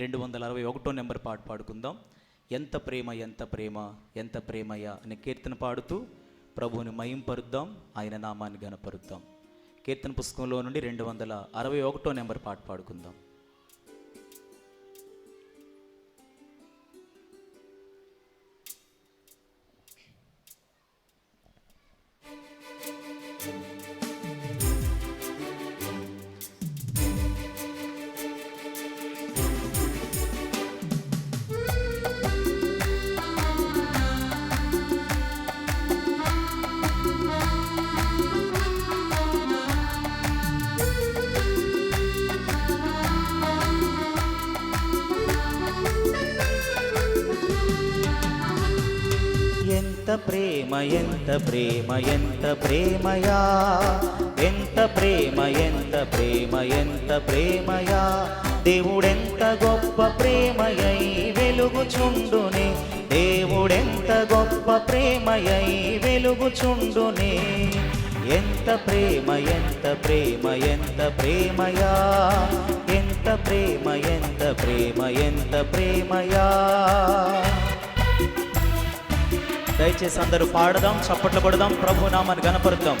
రెండు వందల అరవై ఒకటో నెంబర్ పాట పాడుకుందాం. ఎంత ప్రేమ ఎంత ప్రేమ ఎంత ప్రేమయ్య అనే కీర్తన పాడుతూ ప్రభువుని మయంపరుద్దాం ఆయన నామాన్ని గనపరుద్దాం కీర్తన పుస్తకంలో నుండి రెండు వందల అరవై ఒకటో నెంబర్ పాట పాడుకుందాం. ఎంత ప్రేమ ఎంత ప్రేమ ఎంత ప్రేమయా? ఎంత ప్రేమ ఎంత ప్రేమ ఎంత ప్రేమయా? దేవుడెంత గొప్ప ప్రేమయై వెలుగుచుండునే? దేవుడెంత గొప్ప ప్రేమయై వెలుగుచుండునే? ఎంత ప్రేమ ఎంత ప్రేమ ఎంత ప్రేమయా? ఎంత ప్రేమ ఎంత ప్రేమ ఎంత ప్రేమయా? దయచేసి అందరూ పాడదాం చప్పట్లు పడదాం ప్రభు నామాన్ని గనపరుద్దాం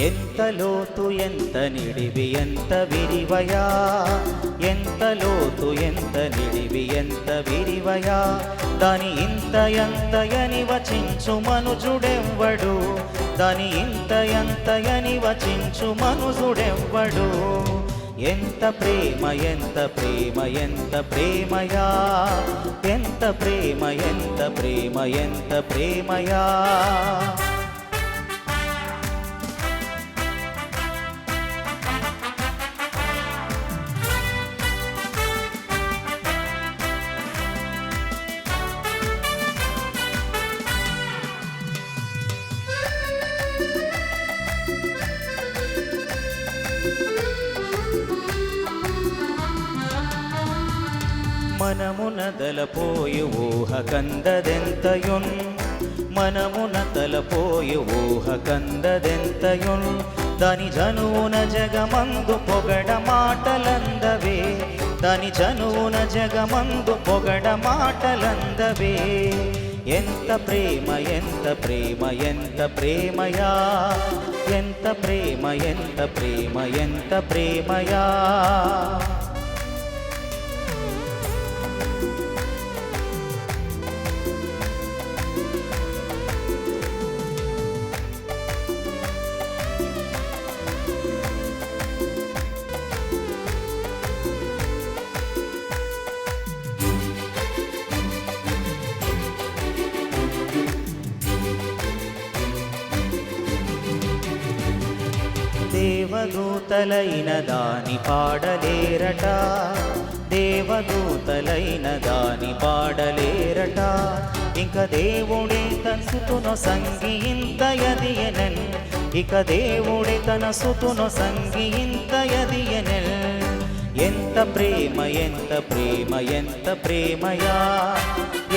ఎంత లోతు ఎంత నిడివి ఎంత విరివయా? ఎంత లోతు ఎంత నిడివి ఎంత విరివయా? దాని ఇంత ఎంతయని వచించు మనుజుడెవ్వడు. దాని ఇంత ఎంతయని వచించు మనుజుడెవ్వడు. ఎంత ప్రేమ ఎంత ప్రేమ ఎంత ప్రేమయా? ఎంత ప్రేమ ఎంత ప్రేమ ఎంత ప్రేమయా? మనమున తలపోయు ఊహ కందదెంతయున్? మనమున తలపోయు ఊహ కందదెంతయున్? దాని జనువున జగమందు పొగడ మాటలందవే. దాని జనువున జగమందు పొగడ మాటలందవే. ఎంత ప్రేమ ఎంత ప్రేమ ఎంత ప్రేమయా? ఎంత ప్రేమ ఎంత ప్రేమ ఎంత ప్రేమయా? దేవదూతలైన దాని పాడలేరట. దేవదూతలైన దాని పాడలేరట. ఇంక దేవుడే తన సుతును సంగి ఇంత ఇక దేవుడే తన సుతును సంగి ఇంత ఎంత ప్రేమ ఎంత ప్రేమ ఎంత ప్రేమయా.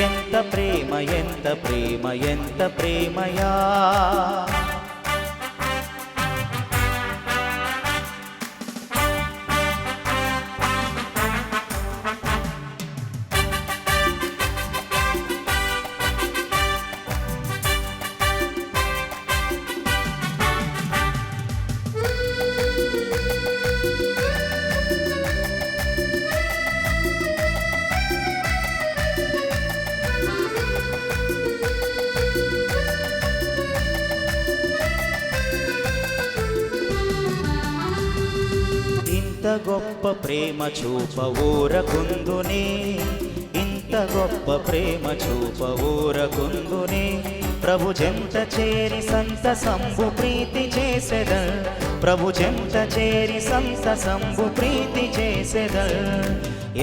ఎంత ప్రేమ ఎంత ప్రేమ ఎంత ప్రేమయా. ఇంత గొప్ప ప్రేమ చూప ఊరకుందునే ఇంత గొప్ప ప్రేమ చూప ఊరకుందునే. ప్రభు చెంత చేరి సంత సంబు ప్రీతి చేసెద ప్రభు చెంత చేరి సంత సంబు ప్రీతి చేసెద.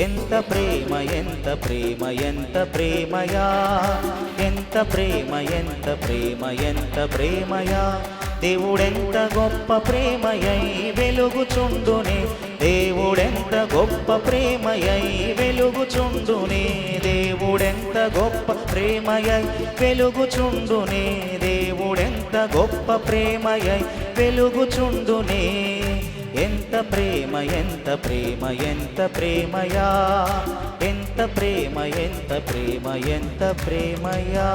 ఎంత ప్రేమ ఎంత ప్రేమ ఎంత ప్రేమయా ఎంత ప్రేమ ఎంత ప్రేమ ఎంత ప్రేమయా. దేవుడెంత గొప్ప ప్రేమయై వెలుగుచుండునే? దేవుడెంత గొప్ప ప్రేమయై వెలుగుచుండునే? దేవుడెంత గొప్ప ప్రేమయై వెలుగుచుండునే? దేవుడెంత గొప్ప ప్రేమయై వెలుగుచుండునే? ఎంత ప్రేమ ఎంత ప్రేమ ఎంత ప్రేమయా? ఎంత ప్రేమ ఎంత ప్రేమ ఎంత ప్రేమయా?